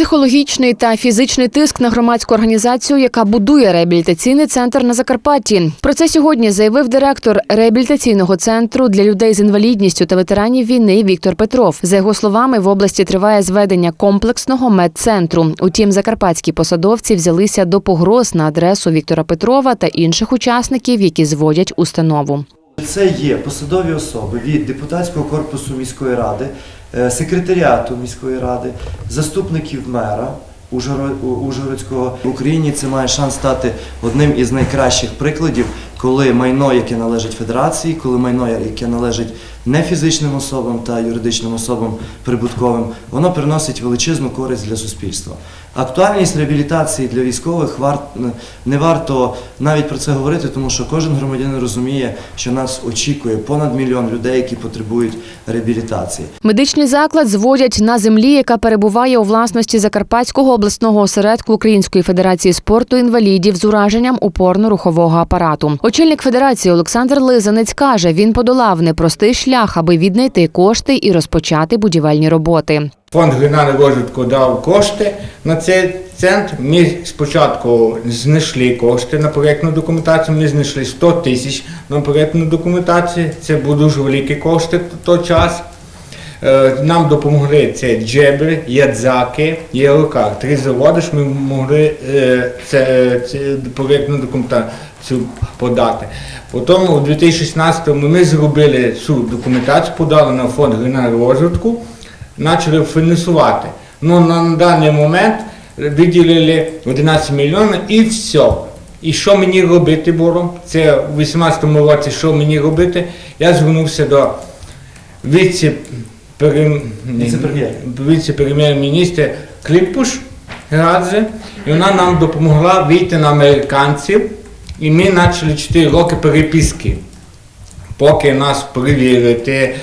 Психологічний та фізичний тиск на громадську організацію, яка будує реабілітаційний центр на Закарпатті. Про це сьогодні заявив директор реабілітаційного центру для людей з інвалідністю та ветеранів війни Віктор Петров. За його словами, в області триває зведення комплексного медцентру. Утім, закарпатські посадовці взялися до погроз на адресу Віктора Петрова та інших учасників, які зводять установу. Це є посадові особи від депутатського корпусу міської ради, е, секретаріату міської ради, заступників мера Ужгоро- Ужгородського в Україні. Це має шанс стати одним із найкращих прикладів, коли майно, яке належить федерації, коли майно, яке належить не фізичним особам та юридичним особам прибутковим, воно приносить величезну користь для суспільства. Актуальність реабілітації для військових не варто навіть про це говорити, тому що кожен громадянин розуміє, що нас очікує понад мільйон людей, які потребують реабілітації. Медичний заклад зводять на землі, яка перебуває у власності Закарпатського обласного осередку Української федерації спорту інвалідів з ураженням опорно-рухового апарату. Очільник федерації Олександр Лизанець каже, він подолав непростий шлях, аби віднайти кошти і розпочати будівельні роботи. Фонд регіонального розвитку дав кошти на цей центр. Ми спочатку знайшли кошти на проєктну документацію. Ми знайшли 100 тисяч на проєктну документацію. Це були дуже великі кошти в той час. Е, Нам допомогли це Джебри, Ядзаки, ЄЛК. Три заводи, що ми могли е, це, це проєктну документацію подати. Потім у 2016-му ми зробили цю документацію, подали на фонд регіонального розвитку почали фінансувати. Ну на даний момент виділили 11 мільйонів і все. І що мені робити було? Це у 2018 році, що мені робити? Я звернувся до віце Віце-прем'єр. віце-прем'єр-міністра Кліпуш Градзе, і вона нам допомогла вийти на американців, і ми почали 4 роки переписки поки нас перевірити.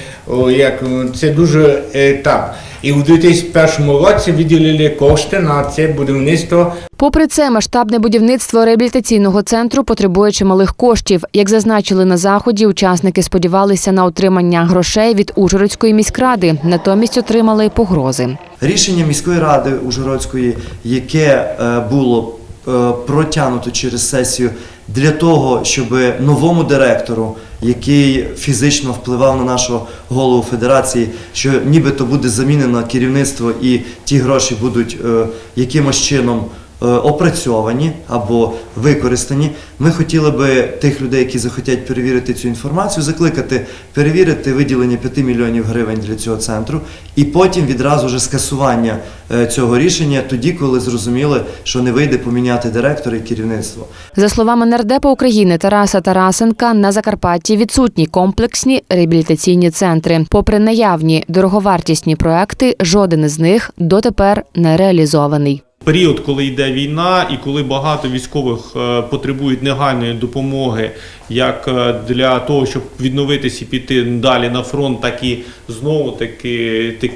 Як, це дуже етап. І у 2001 році виділили кошти на це будівництво. Попри це, масштабне будівництво реабілітаційного центру потребує чималих коштів. Як зазначили на заході, учасники сподівалися на отримання грошей від Ужгородської міськради, натомість отримали погрози. Рішення міської ради Ужгородської, яке е, було е, протягнуто через сесію для того, щоб новому директору, який фізично впливав на нашого голову федерації, що нібито буде замінено керівництво і ті гроші будуть е, якимось чином опрацьовані або використані. Ми хотіли би тих людей, які захотять перевірити цю інформацію, закликати перевірити виділення 5 мільйонів гривень для цього центру, і потім відразу вже скасування е, цього рішення, тоді, коли зрозуміли, що не вийде поміняти директора і керівництво. За словами нардепа України Тараса Тарасенка, на Закарпатті відсутні комплексні реабілітаційні центри. Попри наявні дороговартісні проекти, жоден із них дотепер не реалізований. Період, коли йде війна, і коли багато військових е, потребують негайної допомоги, як е, для того, щоб відновитися і піти далі на фронт, так і знову таки так,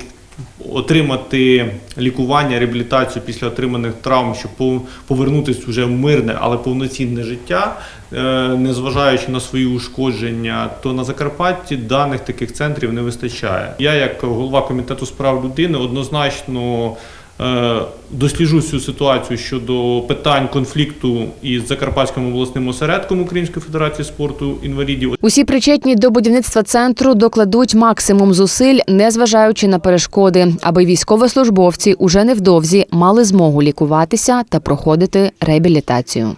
отримати лікування, реабілітацію після отриманих травм, щоб пов- повернутися вже в мирне, але повноцінне життя, е, незважаючи на свої ушкодження, то на Закарпатті даних таких центрів не вистачає. Я, як голова комітету з прав людини, однозначно. Е, Досліджу цю ситуацію щодо питань конфлікту із Закарпатським обласним осередком Української федерації спорту інвалідів. Усі причетні до будівництва центру докладуть максимум зусиль, незважаючи на перешкоди, аби військовослужбовці уже невдовзі мали змогу лікуватися та проходити реабілітацію.